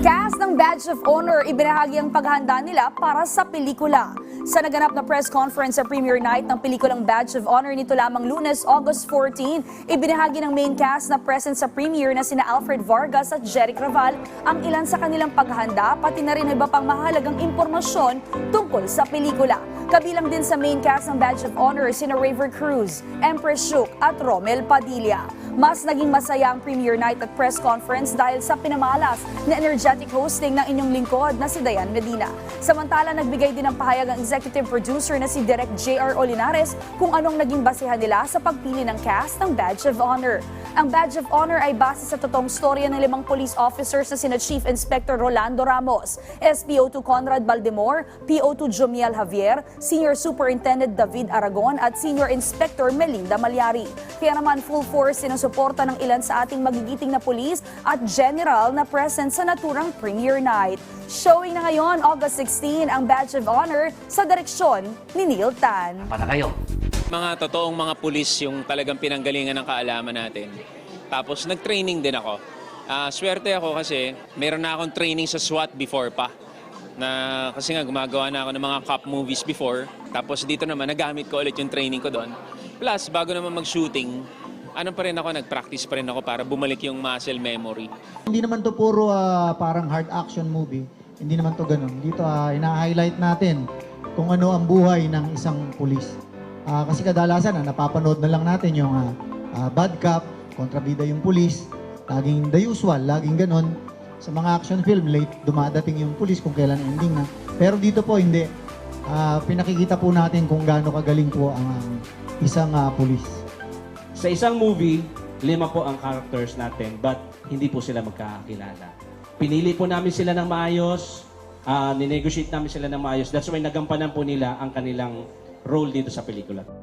Cast ng Badge of Honor ibinahagi ang paghahanda nila para sa pelikula. Sa naganap na press conference sa premiere night ng pelikulang Badge of Honor nito lamang lunes, August 14, ibinahagi ng main cast na present sa premiere na sina Alfred Vargas at Jeric Raval ang ilan sa kanilang paghahanda pati na rin iba pang mahalagang impormasyon tungkol sa pelikula. Kabilang din sa main cast ng Badge of Honor sina Raver Cruz, Empress Shook at Romel Padilla. Mas naging masaya ang premiere night at press conference dahil sa pinamalas na energetic hosting ng inyong lingkod na si Dayan Medina. Samantala, nagbigay din ng pahayag ang executive producer na si Direk J.R. Olinares kung anong naging basehan nila sa pagpili ng cast ng Badge of Honor. Ang Badge of Honor ay base sa totoong storya ng limang police officers na sina Chief Inspector Rolando Ramos, SPO2 Conrad Baldemor, PO2 Jomiel Javier, Senior Superintendent David Aragon at Senior Inspector Melinda Malyari. Kaya naman full force sinusuporta ng ilan sa ating magigiting na pulis at general na present sa naturang premiere night. Showing na ngayon, August 16, ang Badge of Honor sa direksyon ni Neil Tan. Para kayo. Mga totoong mga pulis yung talagang pinanggalingan ng kaalaman natin. Tapos nag-training din ako. Ah, swerte ako kasi meron na akong training sa SWAT before pa. Na, kasi nga gumagawa na ako ng mga cop movies before. Tapos dito naman nagamit ko ulit yung training ko doon. Plus, bago naman mag-shooting, ano pa rin ako, nag-practice pa rin ako para bumalik yung muscle memory. Hindi naman to puro ah, parang hard action movie. Hindi naman to ganun. Dito ah, ina-highlight natin kung ano ang buhay ng isang pulis. Ah, kasi kadalasan ah, napapanood na lang natin yung ah, ah, bad cop, kontrabida yung pulis, laging the usual, laging ganun. Sa mga action film, late dumadating yung pulis kung kailan ending na. Pero dito po hindi. Ah, pinakikita po natin kung gaano kagaling po ang ah, isang ah, pulis. Sa isang movie, lima po ang characters natin, but hindi po sila magkakilala. Pinili po namin sila ng maayos, uh, ninegotiate namin sila ng maayos. That's why nagampanan po nila ang kanilang role dito sa pelikula.